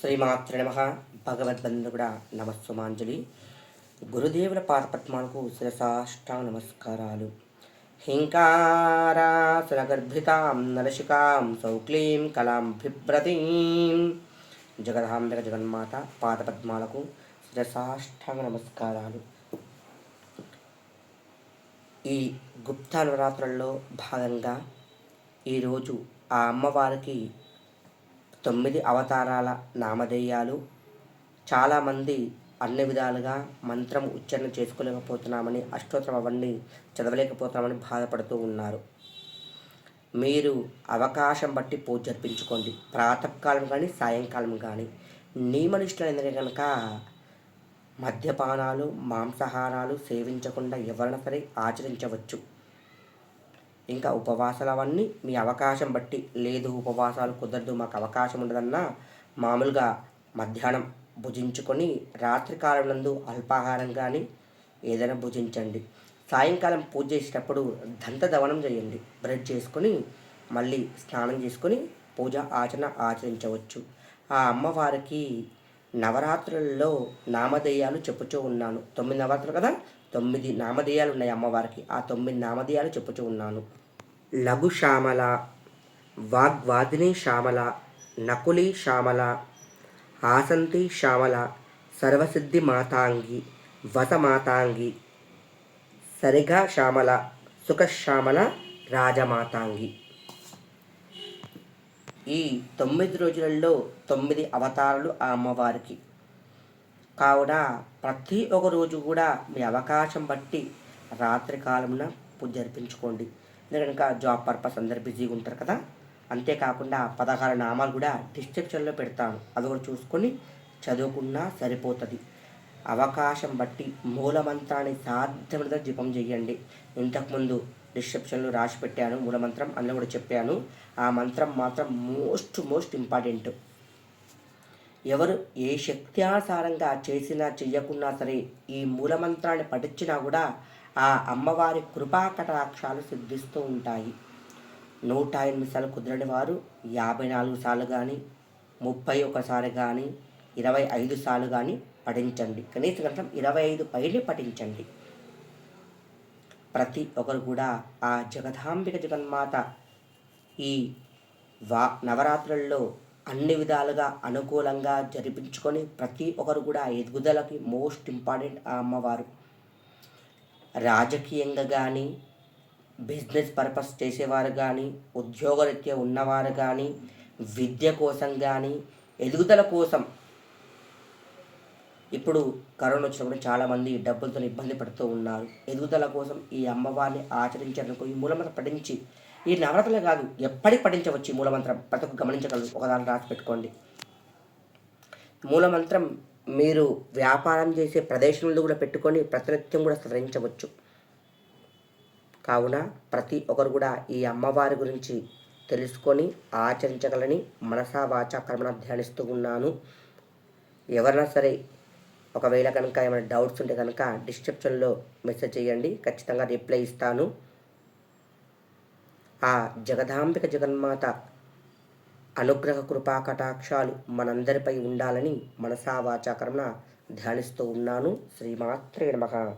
శ్రీమాత్ర నమ. భగవద్బంధుడ నమస్సుమాంజలి. గురుదేవుల పాదపద్మాలకు శిరసాష్టా నమస్కారాలు హింకారాసనగర్భితాం నరశికాం సౌక్లీం కలాం బిభ్రతీం. జగదాంబిక జగన్మాత పాదపద్మాలకు శిరసాష్టాంగ నమస్కారాలు ఈ గుప్తా నవరాత్రుల్లో భాగంగా ఈరోజు ఆ అమ్మవారికి తొమ్మిది అవతారాల నామధేయాలు. చాలామంది అన్ని విధాలుగా మంత్రం ఉచ్చారణ చేసుకోలేకపోతున్నామని అష్టోత్తరం అవన్నీ చదవలేకపోతున్నామని బాధపడుతూ ఉన్నారు. మీరు అవకాశం బట్టి పూజ జరిపించుకోండి. ప్రాతకాలం కానీ సాయంకాలం కానీ నియమనిష్టమైనది కనుక మద్యపానాలు మాంసాహారాలు సేవించకుండా ఎవరైనా సరే ఆచరించవచ్చు. ఇంకా ఉపవాసాలు అవన్నీ మీ అవకాశం బట్టి లేదు ఉపవాసాలు కుదరదు మాకు అవకాశం ఉండదన్నా మామూలుగా మధ్యాహ్నం భుజించుకొని రాత్రి కాలం నందు అల్పాహారం కానీ ఏదైనా భుజించండి. సాయంకాలం పూజ చేసేటప్పుడు దంత దవనం చేయండి. బ్రష్ చేసుకొని మళ్ళీ స్నానం చేసుకొని పూజ ఆచరణ ఆచరించవచ్చు. ఆ అమ్మవారికి నవరాత్రులలో నామధేయాలు చెప్పుచూ ఉన్నాను. తొమ్మిది నవరాత్రులు కదా? తొమ్మిది నామధేయాలు ఉన్నాయి అమ్మవారికి. ఆ తొమ్మిది నామధేయాలు చెప్పుచూ ఉన్నాను. లఘు శ్యామల వాగ్వాదిని శ్యామల నకులి శ్యామల ఆసంతి శ్యామల సర్వసిద్ధి మాతాంగి వసమాతాంగి సరిగా శ్యామల సుఖశ్యామల రాజమాతాంగి. ఈ తొమ్మిది రోజులలో తొమ్మిది అవతారాలు ఆ అమ్మవారికి. కావున ప్రతి ఒక్క రోజు కూడా మీ అవకాశం బట్టి రాత్రి కాలమున పూజ జరిపించుకోండి. ఎందుకంటే జాబ్ పర్పస్ అందరు బిజీగా ఉంటారు కదా. అంతేకాకుండా పదహారు నామాలు కూడా డిస్క్రిప్షన్లో పెడతాను. అది కూడా చూసుకొని చదువుకున్నా సరిపోతుంది. అవకాశం బట్టి మూలమంత్రాన్ని సాధ్యమైన జపం చేయండి. ఇంతకుముందు డిస్క్రిప్షన్లో రాసి పెట్టాను మూలమంత్రం అందులో కూడా చెప్పాను. ఆ మంత్రం మాత్రం మోస్ట్ మోస్ట్ ఇంపార్టెంట్. ఎవరు ఏ శక్త్యానుసారంగా చేసినా చెయ్యకున్నా సరే ఈ మూలమంత్రాన్ని పఠించినా కూడా ఆ అమ్మవారి కృపా కటాక్షాలు సిద్ధిస్తూ ఉంటాయి. నూట ఎనిమిది సార్లు కుదరని వారు యాభై నాలుగు సార్లు కానీ ముప్పై ఒకసారి కానీ ఇరవై ఐదు సార్లు కానీ పఠించండి. కనీస గంటం ఇరవై ఐదు పైనే పఠించండి. ప్రతి ఒక్కరు కూడా ఆ జగదాంబిక జగన్మాత ఈ వా నవరాత్రుల్లో అన్ని విధాలుగా అనుకూలంగా జరిపించుకొని ప్రతి ఒక్కరు కూడా ఎదుగుదలకి మోస్ట్ ఇంపార్టెంట్ ఆ అమ్మవారు. రాజకీయంగా కానీ బిజినెస్ పర్పస్ చేసేవారు కానీ ఉద్యోగరీత్యా ఉన్నవారు కానీ విద్య కోసం కానీ ఎదుగుదల కోసం ఇప్పుడు కరోనా వచ్చినప్పుడు చాలామంది డబ్బులతో ఇబ్బంది పడుతూ ఉన్నారు. ఎదుగుదల కోసం ఈ అమ్మవారిని ఆచరించడానికి ఈ మూలమంత్రం పఠించి ఈ నవరతలే కాదు ఎప్పటికి పఠించవచ్చు ఈ మూలమంత్రం. ప్రతి ఒక్క గమనించగలరు. ఒకదాని రాసి పెట్టుకోండి. మూలమంత్రం మీరు వ్యాపారం చేసే ప్రదేశంలో కూడా పెట్టుకొని ప్రతినిత్యం కూడా స్మరించవచ్చు. కావున ప్రతి ఒక్కరు కూడా ఈ అమ్మవారి గురించి తెలుసుకొని ఆచరించగలని మనసా వాచ కర్మణ ధ్యానిస్తూ ఉన్నాను. ఎవరైనా సరే ఒకవేళ కనుక ఏమైనా డౌట్స్ ఉంటే కనుక డిస్క్రిప్షన్లో మెసేజ్ చేయండి. ఖచ్చితంగా రిప్లై ఇస్తాను. ఆ జగదాంబిక జగన్మాత అనుగ్రహ కృపా కటాక్షాలు మనందరిపై ఉండాలని మనసావాచాకరణ ధ్యానిస్తూ ఉన్నాను. శ్రీమాత్రే నమ.